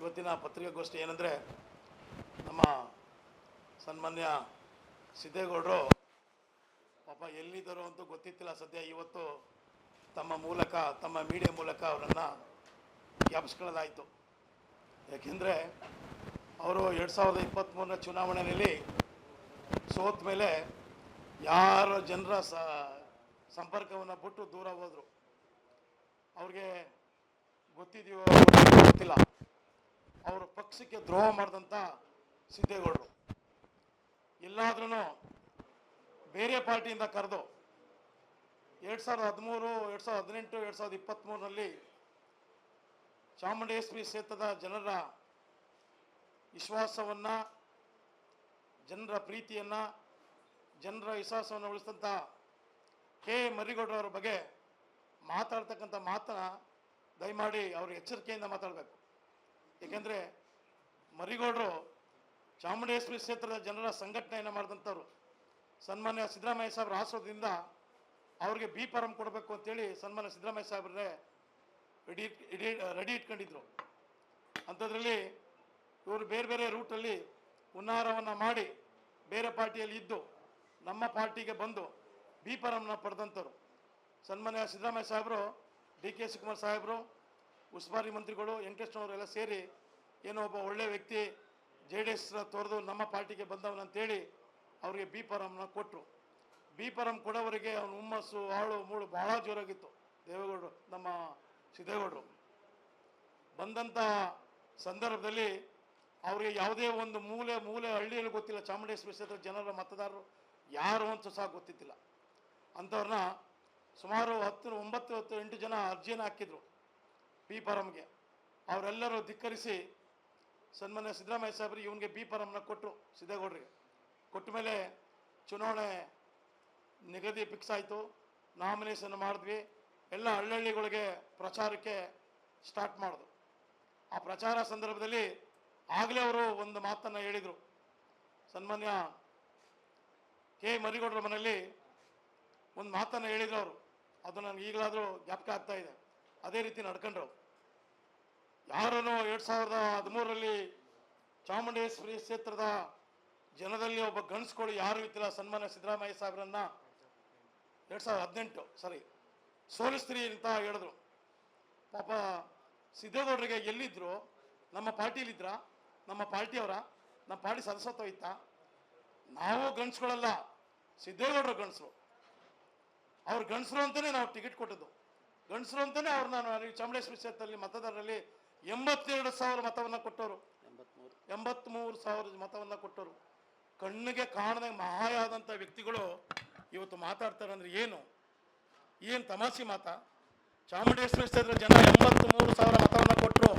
ಇವತ್ತಿನ ಪತ್ರಿಕಾಗೋಷ್ಠಿ ಏನಂದರೆ ನಮ್ಮ ಸನ್ಮಾನ್ಯ ಸಿದ್ದೇಗೌಡರು ಪಾಪ ಎಲ್ಲಿದ್ದಾರೋ ಅಂತೂ ಗೊತ್ತಿತ್ತಿಲ್ಲ. ಸದ್ಯ ಇವತ್ತು ತಮ್ಮ ಮೂಲಕ, ತಮ್ಮ ಮೀಡಿಯಾ ಮೂಲಕ ಅವರನ್ನು ಜ್ಞಾಪಿಸ್ಕೊಳ್ಳೋದಾಯಿತು ಯಾಕೆಂದರೆ ಅವರು ಎರಡು ಸಾವಿರದ ಇಪ್ಪತ್ತ್ಮೂರನೇ ಚುನಾವಣೆಯಲ್ಲಿ ಸೋತ ಮೇಲೆ ಯಾರ ಜನರ ಸ, ಸಂಪರ್ಕವನ್ನು ಬಿಟ್ಟು ದೂರ ಹೋದರು. ಅವ್ರಿಗೆ ಗೊತ್ತಿದೆಯೋ ಗೊತ್ತಿಲ್ಲ. ಅವರು ಪಕ್ಷಕ್ಕೆ ದ್ರೋಹ ಮಾಡಿದಂಥ ಸಿದ್ದೇಗೌಡರು. ಎಲ್ಲಾದ್ರೂ ಬೇರೆ ಪಾರ್ಟಿಯಿಂದ ಕರೆದು ಎರಡು ಸಾವಿರದ ಹದಿಮೂರು, ಎರಡು ಸಾವಿರದ ಹದಿನೆಂಟು, ಎರಡು ಸಾವಿರದ ಇಪ್ಪತ್ತ್ಮೂರರಲ್ಲಿ ಚಾಮುಂಡೇಶ್ವರಿ ಕ್ಷೇತ್ರದ ಜನರ ವಿಶ್ವಾಸವನ್ನು, ಜನರ ಪ್ರೀತಿಯನ್ನು, ಜನರ ವಿಶ್ವಾಸವನ್ನು ಉಳಿಸಿದಂಥ ಕೆ ಮರಿಗೌಡರವರ ಬಗ್ಗೆ ಮಾತಾಡ್ತಕ್ಕಂಥ ಮಾತನ್ನ ದಯಮಾಡಿ ಅವರು ಎಚ್ಚರಿಕೆಯಿಂದ ಮಾತಾಡಬೇಕು. ಏಕೆಂದರೆ ಮರಿಗೌಡರು ಚಾಮುಂಡೇಶ್ವರಿ ಕ್ಷೇತ್ರದ ಜನರ ಸಂಘಟನೆಯನ್ನು ಮಾಡಿದಂಥವ್ರು. ಸನ್ಮಾನ್ಯ ಸಿದ್ದರಾಮಯ್ಯ ಸಾಹೇಬ್ರ ಆಶ್ರಯದಿಂದ ಅವ್ರಿಗೆ ಬಿ ಫಾರಂ ಕೊಡಬೇಕು ಅಂತೇಳಿ ಸನ್ಮಾನ್ಯ ಸಿದ್ದರಾಮಯ್ಯ ಸಾಹೇಬ್ರೆ ರೆಡಿ ಇಡಿ ರೆಡಿ ಇಟ್ಕೊಂಡಿದ್ರು. ಅಂಥದ್ರಲ್ಲಿ ಇವರು ಬೇರೆ ಬೇರೆ ರೂಟಲ್ಲಿ ಹುನ್ನಾರವನ್ನು ಮಾಡಿ ಬೇರೆ ಪಾರ್ಟಿಯಲ್ಲಿ ಇದ್ದು ನಮ್ಮ ಪಾರ್ಟಿಗೆ ಬಂದು ಬಿ ಫಾರಮ್ನ ಪಡೆದಂಥವ್ರು. ಸನ್ಮಾನ್ಯ ಸಿದ್ದರಾಮಯ್ಯ ಸಾಹೇಬರು, ಡಿ ಕೆ ಶಿವಕುಮಾರ್ ಸಾಹೇಬರು, ಉಸ್ತುವಾರಿ ಮಂತ್ರಿಗಳು ವೆಂಕಟೇಶ್ವರವರೆಲ್ಲ ಸೇರಿ ಏನೋ ಒಬ್ಬ ಒಳ್ಳೆ ವ್ಯಕ್ತಿ ಜೆ ಡಿ ಎಸ್ ತೊರೆದು ನಮ್ಮ ಪಾರ್ಟಿಗೆ ಬಂದವನಂತೇಳಿ ಅವರಿಗೆ ಬಿ ಪರಂನ ಕೊಟ್ಟರು ಬಿ ಪರಂ ಕೊಡೋವರಿಗೆ ಅವನ ಹುಮ್ಮಸ್ಸು, ಆಳು, ಮೂಳು ಬಹಳ ಜೋರಾಗಿತ್ತು ದೇವೇಗೌಡರು, ನಮ್ಮ ಸಿದ್ದೇಗೌಡರು. ಬಂದಂಥ ಸಂದರ್ಭದಲ್ಲಿ ಅವರಿಗೆ ಯಾವುದೇ ಒಂದು ಮೂಲೆ ಮೂಲೆ ಹಳ್ಳಿಯಲ್ಲಿ ಗೊತ್ತಿಲ್ಲ. ಚಾಮುಂಡೇಶ್ವರಿ ಕ್ಷೇತ್ರ ಜನರ ಮತದಾರರು ಯಾರು ಅಂತ ಸಹ ಗೊತ್ತಿದ್ದಿಲ್ಲ. ಅಂಥವ್ರನ್ನ ಸುಮಾರು ಹತ್ತು, ಒಂಬತ್ತು, ಹತ್ತು, ಎಂಟು ಜನ ಅರ್ಜಿಯನ್ನು ಹಾಕಿದ್ರು ಬಿ ಪರಂಗೆ ಅವರೆಲ್ಲರೂ ಧಿಕ್ಕರಿಸಿ ಸನ್ಮಾನ್ಯ ಸಿದ್ದರಾಮಯ್ಯ ಸಾಹೇಬರಿಗೆ ಇವನಿಗೆ ಬಿ ಫಾರಮ್ನ ಕೊಟ್ಟರು ಸಿದ್ದೇಗೌಡ್ರಿಗೆ. ಕೊಟ್ಟ ಮೇಲೆ ಚುನಾವಣೆ ನಿಗದಿ ಫಿಕ್ಸ್ ಆಯಿತು. ನಾಮಿನೇಷನ್ ಮಾಡಿದ್ವಿ. ಎಲ್ಲ ಹಳ್ಳಿಗಳಿಗೆ ಪ್ರಚಾರಕ್ಕೆ ಸ್ಟಾರ್ಟ್ ಮಾಡಿದ್ರು. ಆ ಪ್ರಚಾರ ಸಂದರ್ಭದಲ್ಲಿ ಆಗಲೇ ಅವರು ಒಂದು ಮಾತನ್ನು ಹೇಳಿದರು. ಸನ್ಮಾನ್ಯ ಕೆ ಮರಿಗೌಡರ ಮನೆಯಲ್ಲಿ ಒಂದು ಮಾತನ್ನು ಹೇಳಿದ್ರು ಅವರು. ಅದು ನನಗೆ ಈಗಲಾದರೂ ಜ್ಞಾಪಕ ಆಗ್ತಾ ಇದೆ. ಅದೇ ರೀತಿ ನಡ್ಕೊಂಡ್ರು ಯಾರನ್ನು ಎರಡು ಸಾವಿರದ ಹದಿಮೂರರಲ್ಲಿ ಚಾಮುಂಡೇಶ್ವರಿ ಕ್ಷೇತ್ರದ ಜನದಲ್ಲಿ ಒಬ್ಬ ಗಂಡಸ್ಗಳು ಯಾರು ಇತ್ತಿಲ್ಲ ಸನ್ಮಾನ ಸಿದ್ದರಾಮಯ್ಯ ಸಾಹೇಬ್ರನ್ನ ಎರಡು ಸಾವಿರದ ಹದಿನೆಂಟು ಸಾರಿ ಸೋಲಿಸ್ತೀರಿ ಅಂತ ಹೇಳಿದ್ರು. ಪಾಪ ಸಿದ್ದೇಗೌಡರಿಗೆ ಎಲ್ಲಿದ್ರು? ನಮ್ಮ ಪಾರ್ಟಿಲಿದ್ರ ನಮ್ಮ ಪಾರ್ಟಿಯವರ? ನಮ್ಮ ಪಾರ್ಟಿ ಸದಸ್ಯತ್ವ ನಾವು ಗಂಡಸ್ಗಳಲ್ಲ, ಸಿದ್ದೇಗೌಡರು ಗಂಡಸರು. ಅವ್ರು ಗಂಡಸರು ಅಂತಲೇ ನಾವು ಟಿಕೆಟ್ ಕೊಟ್ಟಿದ್ದು. ಗಂಡಸರು ಅಂತಲೇ ಅವ್ರನ್ನ ಚಾಮುಂಡೇಶ್ವರಿ ಕ್ಷೇತ್ರದಲ್ಲಿ ಮತದಾರರಲ್ಲಿ ಎಂಬತ್ತೆರಡು ಸಾವಿರ ಮತವನ್ನು ಕೊಟ್ಟವರು. ಎಂಬತ್ಮೂರು. ಸಾವಿರ ಮತವನ್ನು ಕೊಟ್ಟರು ಕಣ್ಣಿಗೆ ಕಾಣದ ಮಹಾಯಾದಂಥ ವ್ಯಕ್ತಿಗಳು ಇವತ್ತು ಮಾತಾಡ್ತಾರೆ ಅಂದ್ರೆ ಏನು? ಏನು ತಮಾಷೆ ಮಾತಾ? ಚಾಮುಂಡೇಶ್ವರಿ ಕ್ಷೇತ್ರ ಜನ ಎಂಬತ್ಮೂರು ಸಾವಿರ ಮತವನ್ನು ಕೊಟ್ಟರು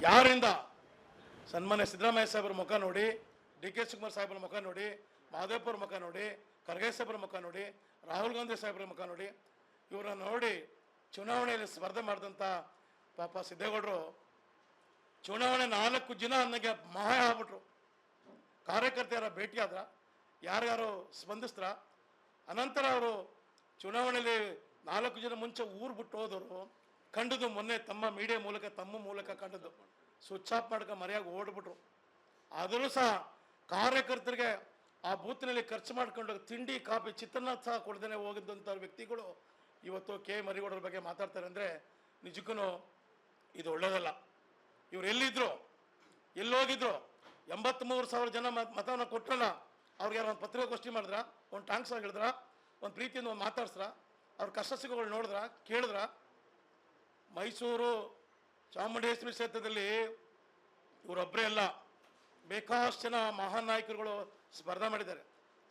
ಯಾರಿಂದ? ಸನ್ಮಾನ್ಯ ಸಿದ್ದರಾಮಯ್ಯ ಸಾಹೇಬ್ರ ಮುಖ ನೋಡಿ ಡಿ ಕೆ ಶಿವಕುಮಾರ್ ಸಾಹೇಬ್ರ ಮುಖ ನೋಡಿ ಮಾದೇವಪ್ಪರ ಮುಖ ನೋಡಿ ಖರ್ಗೆ ಸಾಹೇಬ್ರ ಮುಖ ನೋಡಿ ರಾಹುಲ್ ಗಾಂಧಿ ಸಾಹೇಬ್ರ ಮುಖ ನೋಡಿ ಇವರನ್ನು ನೋಡಿ ಚುನಾವಣೆಯಲ್ಲಿ ಸ್ಪರ್ಧೆ ಮಾಡಿದಂಥ ಪಾಪ ಸಿದ್ದೇಗೌಡರು ಚುನಾವಣೆ ನಾಲ್ಕು ಜನ ನನಗೆ ಮಹಾಯ ಆಗ್ಬಿಟ್ರು. ಕಾರ್ಯಕರ್ತೆಯರ ಭೇಟಿಯಾದ್ರ ಯಾರ್ಯಾರು ಸ್ಪಂದಿಸ್ತ್ರ ಅನಂತರ ಅವರು ಚುನಾವಣೆಯಲ್ಲಿ ನಾಲ್ಕು ಜನ ಮುಂಚೆ ಊರು ಬಿಟ್ಟು ಹೋದವರು, ಕಂಡದ್ದು ಮೊನ್ನೆ ತಮ್ಮ ಮೀಡಿಯಾ ಮೂಲಕ, ತಮ್ಮ ಮೂಲಕ ಕಂಡದ್ದು. ಸ್ವಿಚ್ ಆಫ್ ಮಾಡ್ಕೊ ಮರೆಯಾಗಿ ಓಡ್ಬಿಟ್ರು. ಆದರೂ ಸಹ ಕಾರ್ಯಕರ್ತರಿಗೆ ಆ ಬೂತ್ನಲ್ಲಿ ಖರ್ಚು ಮಾಡ್ಕೊಂಡು ತಿಂಡಿ, ಕಾಫಿ, ಚಿತ್ರಾನ್ನ ಸಹ ಕೊಡ್ದೇನೆ ಹೋಗಿದ್ದಂಥ ವ್ಯಕ್ತಿಗಳು ಇವತ್ತು ಕೆ ಮರಿಗೌಡರ ಬಗ್ಗೆ ಮಾತಾಡ್ತಾರೆ ಅಂದರೆ ನಿಜಕ್ಕೂ ಇದು ಒಳ್ಳೇದಲ್ಲ. ಇವ್ರು ಎಲ್ಲಿದ್ರು, ಎಲ್ಲೋಗಿದ್ರು, ಎಂಬತ್ಮೂರು ಸಾವಿರ ಜನ ಮತವನ್ನ ಕೊಟ್ರಲ್ಲ, ಅವ್ರಿಗೆ ಯಾರು ಒಂದು ಪತ್ರಿಕಾಗೋಷ್ಠಿ ಮಾಡಿದ್ರ, ಒಂದು ಟ್ಯಾಂಕ್ಸ್ ಹೇಳಿದ್ರ, ಒಂದು ಪ್ರೀತಿಯಿಂದ ಒಂದು ಮಾತಾಡ್ಸ್ರ, ಅವ್ರ ಕಷ್ಟ ಸುಖಗಳು ನೋಡಿದ್ರ, ಕೇಳಿದ್ರ? ಮೈಸೂರು ಚಾಮುಂಡೇಶ್ವರಿ ಕ್ಷೇತ್ರದಲ್ಲಿ ಇವರೊಬ್ಬರೇ ಅಲ್ಲ, ಬೇಕಾಷ್ಟು ಜನ ಮಹಾನ್ ನಾಯಕರುಗಳು ಸ್ಪರ್ಧೆ ಮಾಡಿದ್ದಾರೆ.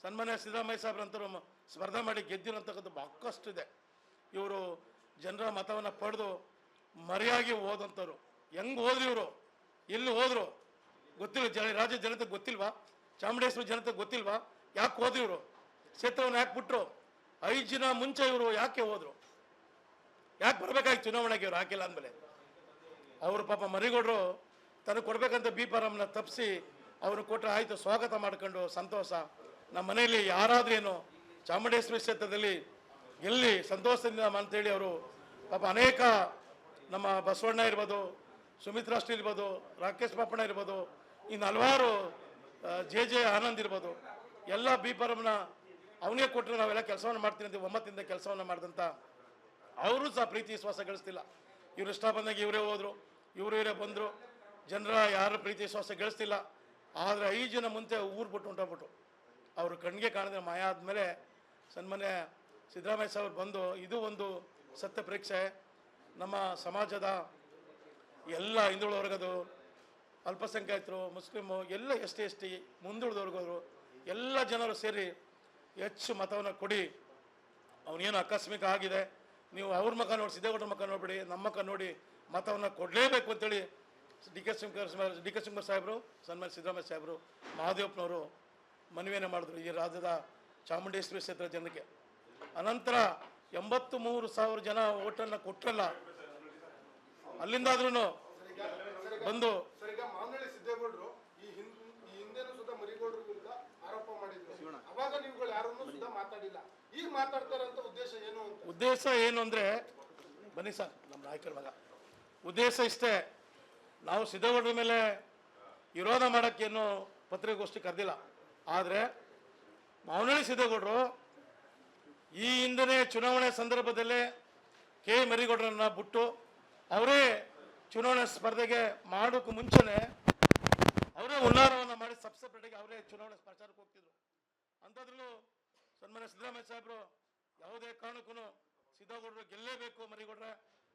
ಸನ್ಮಾನ್ಯ ಸಿದ್ದರಾಮಯ್ಯ ಸಾಹೇಬ್ರಂತರು ಸ್ಪರ್ಧೆ ಮಾಡಿ ಗೆದ್ದಿರೋಂಥದ್ದು ಬಹಳಷ್ಟು ಇದೆ. ಇವರು ಜನರ ಮತವನ್ನು ಪಡೆದು ಓದಂಥವ್ರು ಹೆಂಗೆ ಓದ್ರಿ ಇವರು? ಎಲ್ಲಿ ಹೋದ್ರು? ಗೊತ್ತಿಲ್ಲ ಜನ ರಾಜ್ಯ ಜನತೆ ಗೊತ್ತಿಲ್ವಾ? ಚಾಮುಂಡೇಶ್ವರಿ ಜನತೆ ಗೊತ್ತಿಲ್ವಾ? ಯಾಕೆ ಹೋದ್ರು ಇವರು? ಕ್ಷೇತ್ರವನ್ನು ಯಾಕೆ ಬಿಟ್ರು? ಐದು ಜನ ಮುಂಚೆ ಇವರು ಯಾಕೆ ಹೋದರು? ಯಾಕೆ ಬರಬೇಕಾಗಿ ಚುನಾವಣೆಗೆ ಇವ್ರು? ಹಾಕಿಲ್ಲ ಅಂದಮೇಲೆ. ಅವರು ಪಾಪ ಮರಿಗೌಡರು ತನಗೆ ಕೊಡ್ಬೇಕಂತ ಬಿ ಪಾರಮ್ನ ತಪ್ಪಿಸಿ ಅವರು ಕೊಟ್ಟರೆ ಆಯಿತು, ಸ್ವಾಗತ ಮಾಡ್ಕೊಂಡು ಸಂತೋಷ. ನಮ್ಮ ಮನೆಯಲ್ಲಿ ಯಾರಾದ್ರೇನು ಚಾಮುಂಡೇಶ್ವರಿ ಕ್ಷೇತ್ರದಲ್ಲಿ ಎಲ್ಲಿ ಸಂತೋಷದಿಂದ ಅಂತೇಳಿ ಅವರು ಪಾಪ ಅನೇಕ ನಮ್ಮ ಬಸವಣ್ಣ ಇರ್ಬೋದು, ಸುಮಿತ್ರಾ ರಾಷ್ಟ್ರ ಇರ್ಬೋದು, ರಾಕೇಶ್ ಪಾಪಣ್ಣ ಇರ್ಬೋದು, ಇನ್ನು ಹಲವಾರು ಜೆ ಜೆ ಆನಂದ್ ಇರ್ಬೋದು. ಎಲ್ಲ ಬಿ ಪರಮ್ನ ಅವನಿಗೆ ಕೊಟ್ಟರೆ ನಾವೆಲ್ಲ ಕೆಲಸವನ್ನು ಮಾಡ್ತೀನಿ ಅಂತ ಒಮ್ಮತ್ತಿಂದ ಕೆಲಸವನ್ನು ಮಾಡಿದಂಥ ಅವರು ಸಹ ಪ್ರೀತಿ, ವಿಶ್ವಾಸ ಗಳಿಸ್ತಿಲ್ಲ. ಇವರು ಇಷ್ಟ ಬಂದಾಗ ಇವರೇ ಹೋದರು, ಇವರು ಇವರೇ ಬಂದರು. ಜನರ ಯಾರ ಪ್ರೀತಿ, ವಿಶ್ವಾಸ ಗಳಿಸ್ತಿಲ್ಲ. ಆದರೆ ಐದು ಜನ ಮುಂಚೆ ಊರು ಬಿಟ್ಟು ಹೊಂಟೋಗ್ಬಿಟ್ಟು ಅವರು ಕಣ್ಣಿಗೆ ಕಾಣದೆ ಮಾಯ ಆದಮೇಲೆ ಸನ್ಮಾನ್ಯ ಸಿದ್ದರಾಮಯ್ಯ ಸಾಹೇಬರು ಬಂದು, ಇದು ಒಂದು ಸತ್ಯ ಪರೀಕ್ಷೆ. ನಮ್ಮ ಸಮಾಜದ ಎಲ್ಲ ಹಿಂದುಳಿದ ವರ್ಗದು ಅಲ್ಪಸಂಖ್ಯಾತರು, ಮುಸ್ಲಿಮು, ಎಲ್ಲ ಎಸ್ ಟಿ ಎಸ್ ಟಿ ಎಲ್ಲ ಜನರು ಸೇರಿ ಹೆಚ್ಚು ಮತವನ್ನು ಕೊಡಿ. ಅವನೇನು ಆಕಸ್ಮಿಕ ಆಗಿದೆ, ನೀವು ಅವ್ರ ಮಕ ನೋಡಿ, ಸಿದ್ದೇಗೌಡರ ಮಕ ನೋಡಿಬಿಡಿ, ನಮ್ಮ ಮಕ್ಕ ನೋಡಿ ಮತವನ್ನು ಕೊಡಲೇಬೇಕು ಅಂತೇಳಿ D K Shivakumar D K Shivakumar ಸಾಹೇಬರು, ಸನ್ಮಾನ್ಯ ಸಿದ್ದರಾಮಯ್ಯ ಸಾಹೇಬರು, ಮಹಾದೇವಪ್ಪನವರು ಮನವಿಯನ್ನು ಮಾಡಿದ್ರು ಈ ರಾಜ್ಯದ ಚಾಮುಂಡೇಶ್ವರಿ ಕ್ಷೇತ್ರ ಜನಕ್ಕೆ. ಅನಂತರ ಎಂಬತ್ತು ಮೂರು ಸಾವಿರ ಜನ ಓಟನ್ನು ಕೊಟ್ಟಲ್ಲ ಅಲ್ಲಿಂದಾದ್ರೂ ಬಂದು ಏನು ಉದ್ದೇಶ ಏನು ಅಂದರೆ ಬನ್ನಿ ಸರ್ ನಮ್ಮ ನಾಯಕರ ಮಗ. ಉದ್ದೇಶ ಇಷ್ಟೇ. ನಾವು ಸಿದ್ದೇಗೌಡರ ಮೇಲೆ ವಿರೋಧ ಮಾಡೋಕ್ಕೇನು ಪತ್ರಿಕಾಗೋಷ್ಠಿ ಕರೆದಿಲ್ಲ. ಆದರೆ ಮಾವನಳ್ಳಿ ಸಿದ್ದೇಗೌಡರು ಈ ಹಿಂದನೇ ಚುನಾವಣೆ ಸಂದರ್ಭದಲ್ಲೇ ಕೆ ಮರಿಗೌಡರನ್ನು ಬಿಟ್ಟು ಅವರೇ ಚುನಾವಣೆ ಸ್ಪರ್ಧೆಗೆ ಮಾಡೋಕ್ಕೂ ಮುಂಚೆನೆ ಅವರೇ ಉನ್ನಾರವನ್ನು ಮಾಡಿ ಸಬ್ ಸಪ್ರೇಟಾಗಿ ಅವರೇ ಚುನಾವಣೆ ಪ್ರಚಾರಕ್ಕೆ ಹೋಗ್ತಿದ್ರು. ಅಂಥದ್ರಲ್ಲೂ ಸನ್ಮಾನ್ಯ ಸಿದ್ದರಾಮಯ್ಯ ಸಾಹೇಬರು ಯಾವುದೇ ಕಾರಣಕ್ಕೂ ಸಿದ್ದಗೌಡರು ಗೆಲ್ಲೇಬೇಕು ಮರಿಗೌಡ್ರ.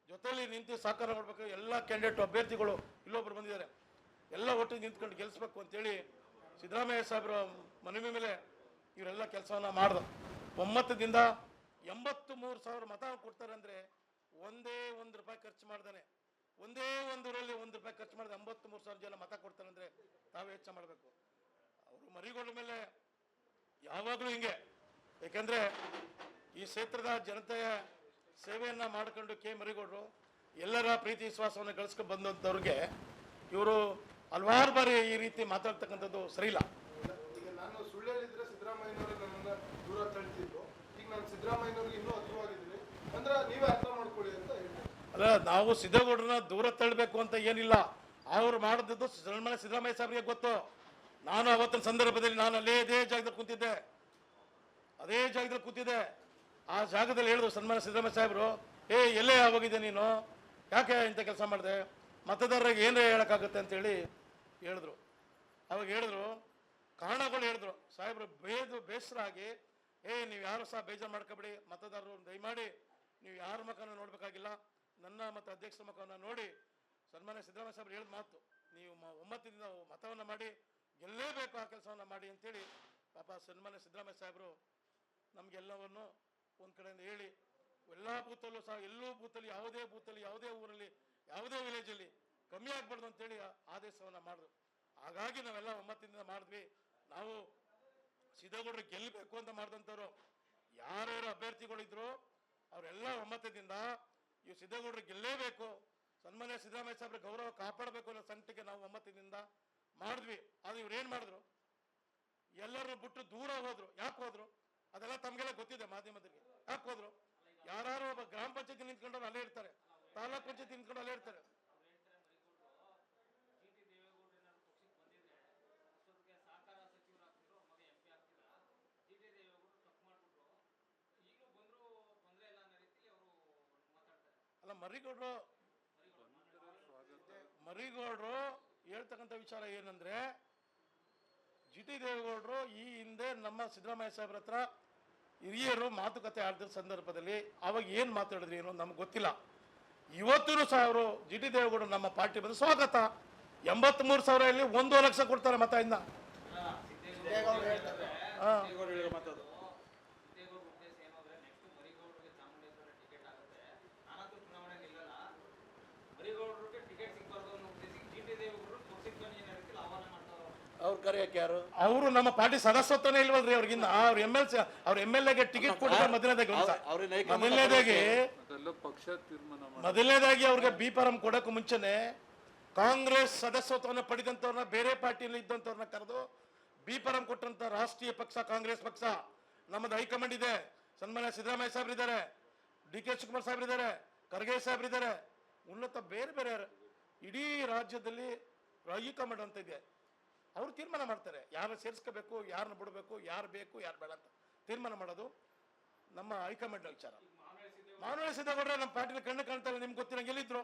ಜೊತೆಯಲ್ಲಿ ನಿಂತು ಸಹಕಾರ ಮಾಡಬೇಕು. ಎಲ್ಲ ಕ್ಯಾಂಡಿಡೇಟ್ ಅಭ್ಯರ್ಥಿಗಳು ಇಲ್ಲೊಬ್ರು ಬಂದಿದ್ದಾರೆ. ಎಲ್ಲ ಒಟ್ಟಿಗೆ ನಿಂತ್ಕೊಂಡು ಗೆಲ್ಲಿಸ್ಬೇಕು ಅಂತೇಳಿ ಸಿದ್ದರಾಮಯ್ಯ ಸಾಹೇಬರ ಮನವಿ ಮೇಲೆ ಇವರೆಲ್ಲ ಕೆಲಸವನ್ನು ಮಾಡ್ದು. ಒಮ್ಮತದಿಂದ ಎಂಬತ್ತು ಮೂರು ಸಾವಿರ ಮತ ಕೊಡ್ತಾರೆ ಅಂದ್ರೆ ಒಂದೇ ಒಂದು ರೂಪಾಯಿ ಖರ್ಚು ಮಾಡ್ದಾನೆ. ಒಂದೇ ಒಂದು ಊರಲ್ಲಿ ಒಂದು ರೂಪಾಯಿ ಖರ್ಚು ಮಾಡಿದ ಎಂಬತ್ತು ಮೂರು ಸಾವಿರ ಜನ ಮತ ಕೊಡ್ತಾರೆ ಅಂದ್ರೆ ತಾವು ಯೋಚನೆ ಮಾಡಬೇಕು. ಅವರು ಮರಿಗೊಂಡ ಮೇಲೆ ಯಾವಾಗಲೂ ಹಿಂಗೆ. ಯಾಕಂದ್ರೆ ಈ ಕ್ಷೇತ್ರದ ಜನತೆಯ ಸೇವೆಯನ್ನು ಮಾಡ್ಕೊಂಡು ಕೆ ಮರಿಗೌಡರು ಎಲ್ಲರ ಪ್ರೀತಿ ವಿಶ್ವಾಸವನ್ನು ಗಳಿಸ್ಕೊಂಡು ಬಂದಂಥವ್ರಿಗೆ ಇವರು ಹಲವಾರು ಬಾರಿ ಈ ರೀತಿ ಮಾತಾಡ್ತಕ್ಕಂಥದ್ದು ಸರಿ ಇಲ್ಲ ಈಗ ನಾನು ಸುಳ್ಳು ಹೇಳಿದ್ರೆ ಸಿದ್ದರಾಮಯ್ಯನವರೇ ದೂರ ತಳ್ತಿದ್ರು. ಈಗ ನಾನು ಸಿದ್ದರಾಮಯ್ಯನವ್ರಿಗೆ ಇನ್ನೂ ಹತ್ರವಾಗಿದ್ದೀನಿ. ಅಂದ್ರೆ ನೀವೇ ಅರ್ಥ ಮಾಡ್ಕೊಳ್ಳಿ ಅಂತ ಹೇಳ್ತೀನಿ. ಅಲ್ಲ, ನಾವು ಸಿದ್ದೇಗೌಡರನ್ನ ದೂರ ತಳ್ಳಬೇಕು ಅಂತ ಏನಿಲ್ಲ. ಅವ್ರು ಮಾಡಿದ್ದು ಸನ್ಮಾನ್ಯ ಸಿದ್ದರಾಮಯ್ಯ ಸಾಹೇಬರಿಗೆ ಗೊತ್ತು. ನಾನು ಅವತ್ತಿನ ಸಂದರ್ಭದಲ್ಲಿ ನಾನು ಅಲ್ಲೇ ಅದೇ ಜಾಗದಲ್ಲಿ ಕೂತಿದ್ದೆ. ಅದೇ ಜಾಗದಲ್ಲಿ ಕೂತಿದ್ದೆ. ಆ ಜಾಗದಲ್ಲಿ ಹೇಳಿದ್ರು ಸನ್ಮಾನ್ಯ ಸಿದ್ದರಾಮಯ್ಯ ಸಾಹೇಬರು, ಏ, ಎಲ್ಲೇ ಹೋಗಿದ್ದೆ ನೀನು? ಯಾಕೆ ಇಂಥ ಕೆಲಸ ಮಾಡಿದೆ? ಮತದಾರರಿಗೆ ಏನೇ ಹೇಳೋಕ್ಕಾಗುತ್ತೆ? ಅಂತೇಳಿ ಹೇಳಿದ್ರು. ಅವಾಗ ಹೇಳಿದ್ರು ಕಾರಣಗಳು ಹೇಳಿದ್ರು. ಸಾಹೇಬರು, ಬೇದು ಬೇಸರ ಆಗಿ ಏ, ನೀವು ಯಾರು ಸಹ ಬೇಜಾರು ಮಾಡ್ಕೊಬೇಡಿ, ಮತದಾರರು ದಯಮಾಡಿ, ನೀವು ಯಾರ ಮುಖನೂ ನೋಡಬೇಕಾಗಿಲ್ಲ. ನನ್ನ ಮತ್ತು ಅಧ್ಯಕ್ಷರ ಮುಖವನ್ನು ನೋಡಿ, ಸನ್ಮಾನ್ಯ ಸಿದ್ದರಾಮಯ್ಯ ಸಾಹೇಬ್ರು ಹೇಳಿದ ಮಾತು, ನೀವು ಒಮ್ಮತದಿಂದ ಮತವನ್ನು ಮಾಡಿ ಗೆಲ್ಲೇಬೇಕು ಆ ಕೆಲಸವನ್ನು ಮಾಡಿ ಅಂತೇಳಿ, ಪಾಪ ಸನ್ಮಾನ್ಯ ಸಿದ್ದರಾಮಯ್ಯ ಸಾಹೇಬರು ನಮಗೆಲ್ಲವನ್ನು ಒಂದು ಕಡೆಯಿಂದ ಹೇಳಿ, ಎಲ್ಲ ಬೂತಲ್ಲೂ ಸಹ, ಎಲ್ಲೂ ಬೂತಲ್ಲಿ, ಯಾವುದೇ ಬೂತಲ್ಲಿ, ಯಾವುದೇ ಊರಲ್ಲಿ, ಯಾವುದೇ ವಿಲೇಜಲ್ಲಿ ಕಮ್ಮಿ ಆಗ್ಬಾರ್ದು ಅಂತೇಳಿ ಆದೇಶವನ್ನ ಮಾಡಿದ್ರು. ಹಾಗಾಗಿ ನಾವೆಲ್ಲ ಒಮ್ಮತ್ತಿನಿಂದ ಮಾಡಿದ್ವಿ. ನಾವು ಸಿದ್ದೇಗೌಡರು ಗೆಲ್ಲಬೇಕು ಅಂತ ಮಾಡಿದಂಥವ್ರು ಯಾರ್ಯಾರು ಅಭ್ಯರ್ಥಿಗಳಿದ್ರು, ಅವರೆಲ್ಲ ಒಮ್ಮತದಿಂದ ಇವು ಸಿದ್ದೇಗೌಡರು ಗೆಲ್ಲೇಬೇಕು, ಸನ್ಮಾನ್ಯ ಸಿದ್ದರಾಮಯ್ಯ ಸಾಹೇಬ್ರ ಗೌರವ ಕಾಪಾಡಬೇಕು ಅನ್ನೋ ಸಂಕಟಕ್ಕೆ ನಾವು ಒಮ್ಮತದಿಂದ ಮಾಡಿದ್ವಿ. ಅದು ಇವ್ರು ಏನು ಮಾಡಿದ್ರು? ಎಲ್ಲರೂ ಬಿಟ್ಟು ದೂರ ಹೋದ್ರು. ಯಾಕೆ ಹೋದ್ರು? ಅದೆಲ್ಲ ತಮಗೆಲ್ಲ ಗೊತ್ತಿದೆ ಮಾಧ್ಯಮದಲ್ಲಿ. ಯಾಕೆ ಹೋದ್ರು? ಯಾರು ಒಬ್ಬ ಗ್ರಾಮ ಪಂಚಾಯತಿ ನಿಂತ್ಕೊಂಡವ್ರು ಅಲ್ಲೇ ಇರ್ತಾರೆ. ತಾಲೂಕ್ ಪಂಚಾಯತಿ ನಿಂತ್ಕೊಂಡು ಅಲ್ಲೇ ಇರ್ತಾರೆ. ಮರಿಗೌಡರು ಮರಿಗೌಡರು ಹೇಳ್ತಕ್ಕಂಥ ವಿಚಾರ ಏನಂದ್ರೆ ಜಿ ಟಿ ದೇವೇಗೌಡರು ಈ ಹಿಂದೆ ನಮ್ಮ ಸಿದ್ದರಾಮಯ್ಯ ಸಾಹೇಬ್ರ ಹತ್ರ ಹಿರಿಯರು ಮಾತುಕತೆ ಆಡಿದ ಸಂದರ್ಭದಲ್ಲಿ ಅವಾಗ ಏನು ಮಾತಾಡಿದ್ರಿ ಏನೋ ನಮ್ಗೆ ಗೊತ್ತಿಲ್ಲ. ಇವತ್ತೂ ಸಹ ಅವರು ಜಿ ಟಿ ದೇವೇಗೌಡರು ನಮ್ಮ ಪಾರ್ಟಿ ಬಂದು ಸ್ವಾಗತ. ಎಂಬತ್ಮೂರು ಸಾವಿರ ಇಲ್ಲಿ ಒಂದು ಲಕ್ಷ ಕೊಡ್ತಾರೆ ಮತ ಇನ್ನ. ಹಾ. ಅವ್ರು ಕರೆಯಕ್ಕೆ ಯಾರು? ಅವರು ನಮ್ಮ ಪಾರ್ಟಿ ಸದಸ್ಯತ್ವನೇ ಇಲ್ವಲ್ರಿ ಅವ್ರಿಗಿನ್ನ ಅವ್ರ ಎಂ ಎಲ್ ಸಿ ಅವ್ರ ಎಂ ಎಲ್ ಎಗೆ ಟಿಕೆಟ್ ಕೊಟ್ಟಿದ್ದಾರೆ ಮೊದಲನೇದಾಗಿ ಒಂದ್ಸ- ಅವ್ರನ್ನ ಮೊದಲನೇದಾಗಿ ಅದೆಲ್ಲ ಪಕ್ಷ ತೀರ್ಮಾನ ಮಾಡಿ. ಮೊದಲನೇದಾಗಿ ಅವ್ರಿಗೆ ಬಿ ಪರಂ ಕೊಡೋಕ್ಕೂ ಮುಂಚೆನೆ ಕಾಂಗ್ರೆಸ್ ಸದಸ್ಯತ್ವವನ್ನು ಪಡೆದಂಥವ್ರನ್ನ ಬೇರೆ ಪಾರ್ಟಿಯಲ್ಲಿ ಇದ್ದಂಥವ್ರನ್ನ ಕರೆದು ಬಿ ಪರಂ ಕೊಟ್ಟಂತ ರಾಷ್ಟ್ರೀಯ ಪಕ್ಷ ಕಾಂಗ್ರೆಸ್ ಪಕ್ಷ. ನಮ್ಮದು ಹೈಕಮಾಂಡ್ ಇದೆ. ಸನ್ಮಾನ್ಯ ಸಿದ್ದರಾಮಯ್ಯ ಸಾಹೇಬ್ರು ಇದ್ದಾರೆ. ಡಿ ಕೆ ಶಿವಕುಮಾರ್ ಸಾಹೇಬ್ರು ಇದ್ದಾರೆ. ಖರ್ಗೆ ಸಾಹೇಬ್ರು ಇದ್ದಾರೆ. ಉನ್ನತ ಬೇರೆ ಬೇರೆ ಇಡೀ ರಾಜ್ಯದಲ್ಲಿ ಹೈಕಮಾಂಡ್ ಅಂತ ಇದೆ. ಅವರು ತೀರ್ಮಾನ ಮಾಡ್ತಾರೆ. ಯಾರು ಸೇರಿಸ್ಕೋಬೇಕು ಯಾರನ್ನ ಬಿಡಬೇಕು ಯಾರು ಬೇಕು ಯಾರು ಬೇಡ ಅಂತ. ತೀರ್ಮಾನ ಮಾಡೋದು ನಮ್ಮ ಹೈಕಮಾಂಡ್ ವಿಚಾರ. ಮಾನವ ಸಿದ್ದೇಗೌಡರ ನಮ್ಮ ಪಾರ್ಟಿನ ಕಣ್ಣು ಕಾಣ್ತಾರೆ ನಿಮ್ಗೆ ಗೊತ್ತಿಲ್ಲ ಎಲ್ಲಿದ್ರು?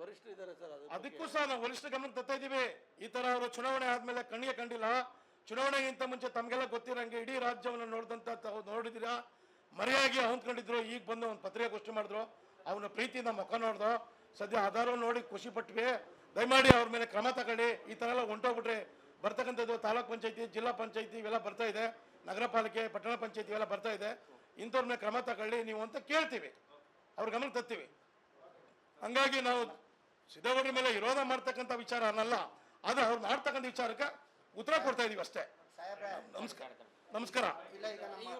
ವರಿಷ್ಠರು ಇದ್ದಾರೆ ಸರ್ ಅದು ಅದಕ್ಕೂ ಸಹ ನಾವು ವರಿಷ್ಠ ಗಮನ ತರ್ತಾ ಇದೀವಿ ಈ ತರ ಅವರು ಚುನಾವಣೆ ಆದ್ಮೇಲೆ ಕಣ್ಣಿಗೆ ಕಂಡಿಲ್ಲ. ಚುನಾವಣೆಗಿಂತ ಮುಂಚೆ ತಮಗೆಲ್ಲ ಗೊತ್ತಿರಂಗೆ ಇಡೀ ರಾಜ್ಯವನ್ನು ನೋಡಿದಂತ ತಾವು ನೋಡಿದಿರಾ ಮರೆಯಾಗಿ ಹೊಂದ್ಕೊಂಡಿದ್ರು. ಈಗ ಬಂದು ಒಂದು ಪತ್ರಿಕಾಗೋಷ್ಠಿ ಮಾಡಿದ್ರು. ಅವನ ಪ್ರೀತಿಯಿಂದ ಮುಖ ನೋಡಿದ್ರು ಸದ್ಯ ಆಧಾರವನ್ನು ನೋಡಿ ಖುಷಿ ಪಟ್ವಿ. ದಯಮಾಡಿ ಅವ್ರ ಮೇಲೆ ಕ್ರಮ ತಗೊಳ್ಳಿ. ಈ ತರ ಎಲ್ಲ ಹೊಂಟೋಗ್ಬಿಟ್ರೆ ಬರ್ತಕ್ಕಂಥದ್ದು ತಾಲೂಕ್ ಪಂಚಾಯತಿ, ಜಿಲ್ಲಾ ಪಂಚಾಯತಿ ಇವೆಲ್ಲ ಬರ್ತಾ ಇದೆ. ನಗರ ಪಾಲಿಕೆ, ಪಟ್ಟಣ ಪಂಚಾಯತಿ ಇವೆಲ್ಲ ಬರ್ತಾ ಇದೆ. ಇಂಥವ್ರ ಮೇಲೆ ಕ್ರಮ ತಗೊಳ್ಳಿ. ನೀವು ಅಂತ ಕೇಳ್ತೀವಿ. ಅವ್ರ ಗಮನ ತರ್ತೀವಿ. ಹಂಗಾಗಿ ನಾವು ಸಿದ್ದೇಗೌಡರ ಮೇಲೆ ವಿರೋಧ ಮಾಡ್ತಕ್ಕಂಥ ವಿಚಾರ ಅನ್ನಲ್ಲ. ಆದರೆ ಅವ್ರು ಮಾಡ್ತಕ್ಕಂಥ ವಿಚಾರಕ್ಕೆ ಉತ್ತರ ಕೊಡ್ತಾ ಇದೀವಿ ಅಷ್ಟೇ. ನಮಸ್ಕಾರ. ನಮಸ್ಕಾರ.